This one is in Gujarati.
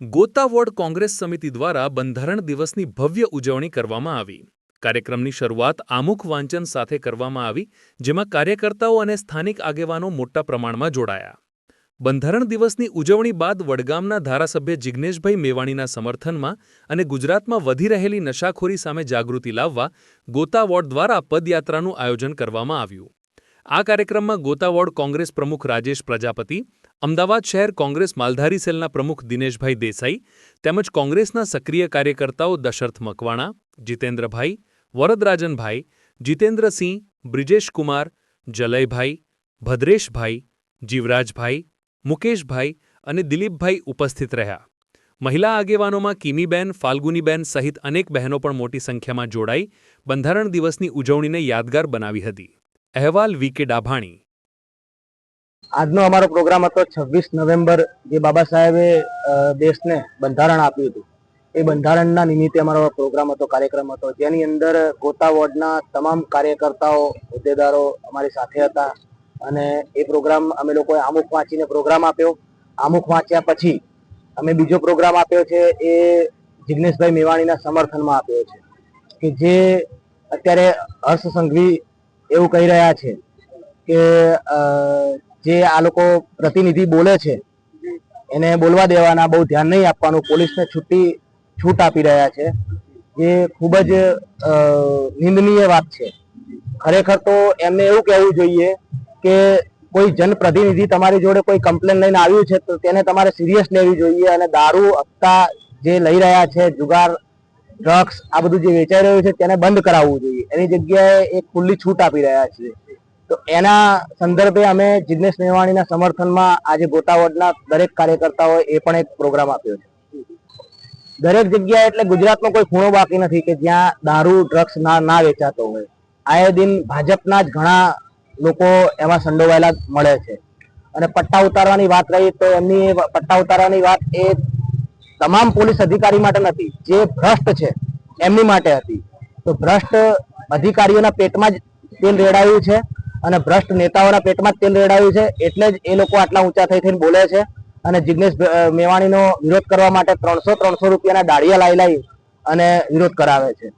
ગોતા વોર્ડ કોંગ્રેસ સમિતિ દ્વારા બંધારણ દિવસની ભવ્ય ઉજવણી કરવામાં આવી. કાર્યક્રમની શરૂઆત આમુખ વાંચન સાથે કરવામાં આવી, જેમાં કાર્યકર્તાઓ અને સ્થાનિક આગેવાનો મોટા પ્રમાણમાં જોડાયા. બંધારણ દિવસની ઉજવણી બાદ વડગામના ધારાસભ્ય જિજ્ઞેશભાઈ મેવાણીના સમર્થનમાં અને ગુજરાતમાં વધી રહેલી નશાખોરી સામે જાગૃતિ લાવવા ગોતા વોર્ડ દ્વારા પદયાત્રાનું આયોજન કરવામાં આવ્યું. આ કાર્યક્રમમાં ગોતા વોર્ડ કોંગ્રેસ પ્રમુખ રાજેશ પ્રજાપતિ અમદાવાદ શહેર કોંગ્રેસ માલધારી સેલના પ્રમુખ દિનેશભાઈ દેસાઈ તેમજ કોંગ્રેસના સક્રિય કાર્યકર્તાઓ દશરથ મકવાણા, જીતેન્દ્રભાઈ, વરદરાજનભાઈ, જીતેન્દ્રસિંહ, બ્રિજેશકુમાર, જલયભાઈ, ભદ્રેશભાઈ, જીવરાજભાઈ, મુકેશભાઈ અને દિલીપભાઈ ઉપસ્થિત રહ્યા. મહિલા આગેવાનોમાં કિમીબેન, ફાલ્ગુનીબેન સહિત અનેક બહેનો પણ મોટી સંખ્યામાં જોડાઈ બંધારણ દિવસની ઉજવણીને યાદગાર બનાવી હતી. અહેવાલ વી કે ડાભાણી આજનો અમારો પ્રોગ્રામ હતો છવ્વીસ નવેમ્બર, જે બાબા સાહેબે દેશને બંધારણ આપ્યું હતું. એ બંધારણના નિમિત્તે અમારો પ્રોગ્રામ હતો, કાર્યક્રમ હતો. જેની અંદર ગોતા વોર્ડના તમામ કાર્યકર્તાઓ, હોદ્દેદારો અમારી સાથે હતા. અને એ પ્રોગ્રામ અમે લોકોએ આમુખ વાંચીને પ્રોગ્રામ આપ્યો. આમુખ વાંચ્યા પછી અમે બીજો પ્રોગ્રામ આપ્યો છે, એ જિગ્નેશભાઈ મેવાણીના સમર્થનમાં આપ્યો છે. કે જે અત્યારે હર્ષ સંઘવી એવું કહી રહ્યા છે કે જે આ લોકો પ્રતિનિધિ બોલે છે, એને બોલવા દેવાના બહુ ધ્યાન નહીં આપવાનું. પોલીસને છૂટી, છૂટ આપી રહ્યા છે. જે ખૂબ જ નિંદનીય વાત છે. ખરેખર તો એમને એવું કહેવું જોઈએ કે કોઈ જનપ્રતિનિધિ તમારી જોડે કોઈ કમ્પ્લેન લઈને આવ્યું છે તો તેને તમારે સિરિયસ લેવી જોઈએ અને દારૂ, હપ્તા જે લઈ રહ્યા છે, જુગાર, ડ્રગ્સ, આ બધું જે વેચાઈ રહ્યું છે તેને બંધ કરાવવું જોઈએ. એની જગ્યાએ એક ખુલ્લી છૂટ આપી રહ્યા છે. તો એના સંદર્ભે અમે જિજ્ઞેશ મેવાણીના સમર્થનમાં આજે ગોતાવડના દરેક કાર્યકર્તાઓએ એ પણ એક પ્રોગ્રામ આપ્યો છે. દરેક જગ્યાએ એટલે ગુજરાતનો કોઈ ખૂણો બાકી નથી કે જ્યાં દારૂ, ડ્રગ્સ ના ના વેચાતો હોય. આયે દિન ભાજપના જ ઘણા લોકો એમાં સંડોવાયેલા મળે છે. અને પટ્ટા ઉતારવાની વાત રહી તો એમની પટ્ટા ઉતારવાની વાત એ તમામ પોલીસ અધિકારી માટે નથી, જે ભ્રષ્ટ છે, એમની માટે હતી. તો ભ્રષ્ટ અધિકારીઓના પેટમાં જ તેલ રેડાયું છે. અને ભ્રષ્ટ નેતાઓના પેટમાં તેલ રેડાયું છે. એટલે જ એ લોકો આટલા ઊંચા થઈ થઈને બોલે છે. અને જિગ્નેશ મેવાણીનો વિરોધ કરવા માટે ત્રણસો ત્રણસો રૂપિયાના દાળિયા લાવી લાવી અને વિરોધ કરાવે છે.